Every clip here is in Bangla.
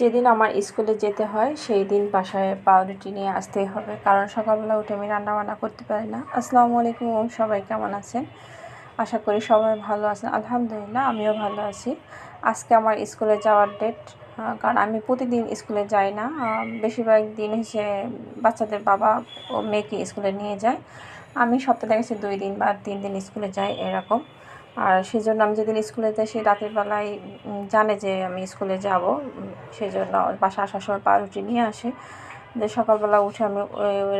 যেদিন আমার স্কুলে যেতে হয়, সেই দিন বাসায় পাউরুটি নিয়ে আসতেই হবে। কারণ সকালবেলা উঠে আমি রান্নাবান্না করতে পারি না। আসসালামু আলাইকুম সবাই কেমন আছেন? আশা করি সবাই ভালো আছেন। আলহামদুলিল্লাহ, আমিও ভালো আছি। আজকে আমার স্কুলে যাওয়ার ডেট কারণ আমি প্রতিদিন স্কুলে যাই না। বেশিরভাগ দিন হচ্ছে বাচ্চাদের বাবা ও মেয়েকে স্কুলে নিয়ে যায়। আমি সপ্তাহে দেখেছি দুই দিন বা তিন দিন স্কুলে যাই, এরকম। আর সেই জন্য আমি যেদিন স্কুলে যাই, সেই রাতের বেলায় জানে যে আমি স্কুলে যাব। সেই জন্য বাসা আসার সময় পাউরুটি নিয়ে আসে। যে সকালবেলা উঠে আমি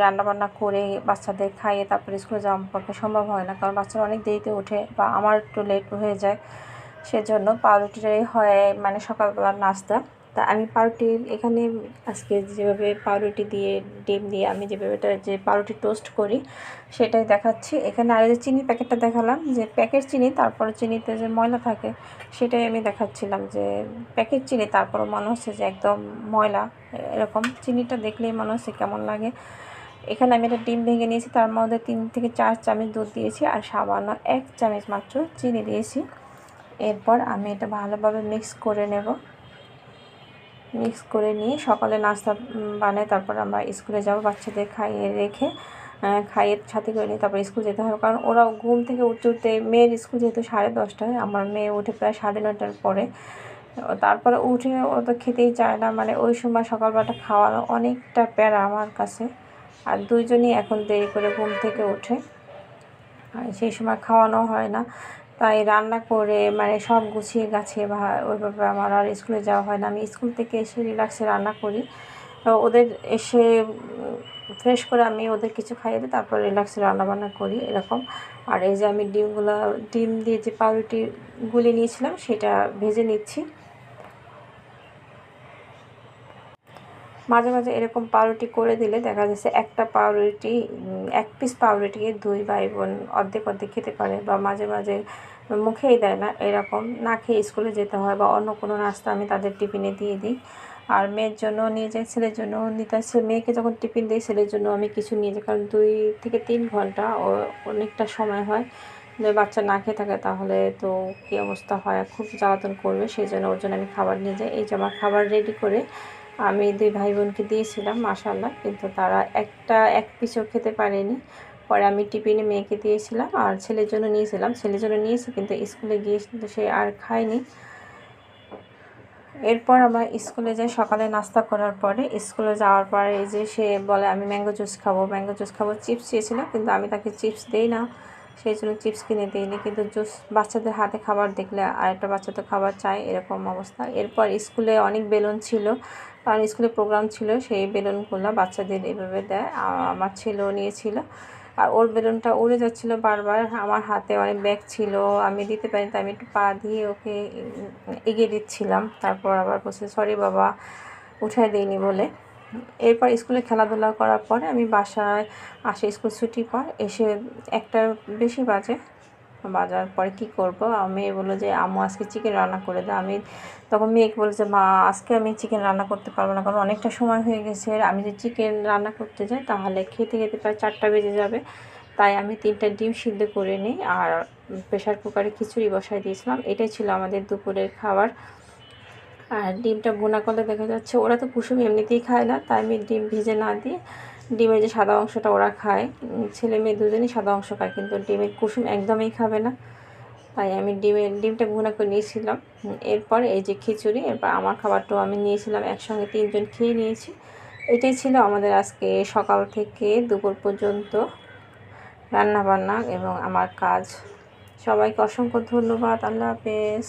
রান্নাবান্না করে বাচ্চাদের খাইয়ে তারপরে স্কুলে যাওয়ার পক্ষে সম্ভব হয় না। কারণ বাচ্চারা অনেক দেরিতে ওঠে বা আমার একটু লেট হয়ে যায়। সেজন্য পাউরুটিটাই হয় মানে সকালবেলার নাস্তা। তা আমি পাউরুটি এখানে আজকে যেভাবে পাউরুটি দিয়ে, ডিম দিয়ে আমি যেভাবে এটা যে পাউরুটি টোস্ট করি, সেটাই দেখাচ্ছি। এখানে আর যে চিনি প্যাকেটটা দেখালাম, যে প্যাকেট চিনি, তারপর চিনিতে যে ময়লা থাকে, সেটাই আমি দেখাচ্ছিলাম যে প্যাকেট চিনি, তারপর মনে হচ্ছে যে একদম ময়লা, এরকম। চিনিটা দেখলেই মনে হচ্ছে কেমন লাগে। এখানে আমি একটা ডিম ভেঙে নিয়েছি, তার মধ্যে তিন থেকে চার চামচ দুধ দিয়েছি, আর সামান্য এক চামচ মাত্র চিনি দিয়েছি। এরপর আমি এটা ভালোভাবে মিক্স করে নেব। মিক্স করে নিয়ে সকালে নাস্তা বানাই, তারপর আমরা স্কুলে যাব বাচ্চাদের খাইয়ে রেখে খাইয়ে সাথে করে নিই তারপর স্কুল যেতে হবে। কারণ ওরা ঘুম থেকে উঠতে উঠতে, মেয়ের স্কুল যেহেতু সাড়ে দশটায় আমার মেয়ে উঠে প্রায় সাড়ে নটার পরে। তারপরে উঠে ও তো খেতেই চায় না মানে ওই সময় সকালবেলাটা খাওয়ানো অনেকটা প্যারা আমার কাছে। আর দুইজনই এখন দেরি করে ঘুম থেকে ওঠে। আর সেই সময় খাওয়ানো হয় না। তাই রান্না করে মানে সব গুছিয়ে গাছে বা ওইভাবে আমার আর স্কুলে যাওয়া হয় না। আমি স্কুল থেকে এসে রিল্যাক্সে রান্না করি। ওদের এসে ফ্রেশ করে আমি ওদের কিছু খাইয়ে দিই তারপর রিল্যাক্সে রান্নাবান্না করি এরকম। আর এই যে আমি ডিমগুলো, ডিম দিয়ে যে পাউরুটি গুলি নিয়েছিলাম, সেটা ভেজে নিচ্ছি। মাঝে মাঝে এরকম পাউরুটি করে দিলে দেখা যাচ্ছে একটা পাউরুটি এক পিস পাউরুটিকে দুই ভাই বোন অর্ধেক অর্ধেক খেতে পারে বা মাঝে মাঝে মুখেই দেয় না। এরকম না খেয়ে স্কুলে যেতে হয় বা অন্য কোনো নাস্তা আমি তাদের টিফিনে দিয়ে দিই। আর মেয়ের জন্য নিয়ে যাই, ছেলের জন্য নিতে মেয়েকে যখন টিফিন দিই, ছেলের জন্য আমি কিছু নিয়ে যাই। কারণ দুই থেকে তিন ঘণ্টা ও অনেকটা সময় হয়। যদি বাচ্চা না খেয়ে থাকে তাহলে তো কী অবস্থা হয়? খুব জ্বালাতন করবে। সেই জন্য ওর জন্য আমি খাবার নিয়ে যাই। এই যে আমার খাবার রেডি করে আমি দুই ভাই বোনকে দিয়েছিলাম মাসাল্লাহ কিন্তু তারা একটা এক পিছু খেতে পারেনি। পরে আমি টিফিনে মেয়েকে দিয়েছিলাম আর ছেলের জন্য নিয়েছিলাম। ছেলের জন্য নিয়েছি, কিন্তু স্কুলে গিয়ে কিন্তু সে আর খায়নি। এরপর আমরা স্কুলে যাই, সকালে নাস্তা করার পরে স্কুলে যাওয়ার পরে যে সে বলে, আমি ম্যাঙ্গো জুস খাব। ম্যাঙ্গো জুস খাব, চিপস চেয়েছিলাম, কিন্তু আমি তাকে চিপস দিই না। সেই জন্য চিপস কিনে দিইনি। কিন্তু জুস, বাচ্চাদের হাতে খাবার দেখলে আরেকটা বাচ্চা তো খাবার চায়, এরকম অবস্থা। এরপর স্কুলে অনেক বেলুন ছিল, কারণ স্কুলে প্রোগ্রাম ছিল, সেই বেলুনগুলো বাচ্চাদের এভাবে দেয় আমার ছেলেও নিয়েছিল। আর ওর বেলুনটা উড়ে যাচ্ছিল বারবার, আমার হাতে অনেক ব্যাগ ছিল, আমি দিতে পারি তাই আমি একটু পা দিয়ে ওকে এগিয়ে দিচ্ছিলাম। তারপর আবার বলছে সরি বাবা, উঠায় দিইনি বলে। এরপর স্কুলে খেলাধুলা করার পরে আমি বাসায় আসে স্কুল ছুটি পর এসে একটা বেশি বাজে বাজার পরে কি করব? মেয়ে বলল যে, আম্মু, আজকে চিকেন রান্না করে দাও। আমি তখন মেয়েকে বলছে মা, আজকে আমি চিকেন রান্না করতে পারব না, কারণ অনেকটা সময় হয়ে গেছে। আমি যে চিকেন রান্না করতে যাই, তাহলে খেতে খেতে প্রায় চারটা বেজে যাবে। তাই আমি তিনটা ডিম সিদ্ধ করে নিই আর প্রেশার কুকারে খিচুড়ি বসাই দিয়েছিলাম। এটাই ছিল আমাদের দুপুরের খাবার। আর ডিমটা বোনা করলে দেখা যাচ্ছে ওরা তো কুসুম এমনিতেই খায় না, তাই আমি ডিম ভিজে না দিয়ে ডিমের যে সাদা অংশটা ওরা খায়। ছেলে মেয়ে দুজনেই সাদা অংশ খায়, কিন্তু ডিমের কুসুম একদমই খাবে না। তাই আমি ডিমের ডিমটা ভুনা করে নিয়েছিলাম। এরপর এই যে খিচুড়ি, এরপর আমার খাবারটাও আমি নিয়েছিলাম, একসঙ্গে তিনজন খেয়ে নিয়েছি। এটাই ছিল আমাদের আজকে সকাল থেকে দুপুর পর্যন্ত রান্না বান্না এবং আমার কাজ। সবাইকে অসংখ্য ধন্যবাদ, আল্লাহ হাফেজ।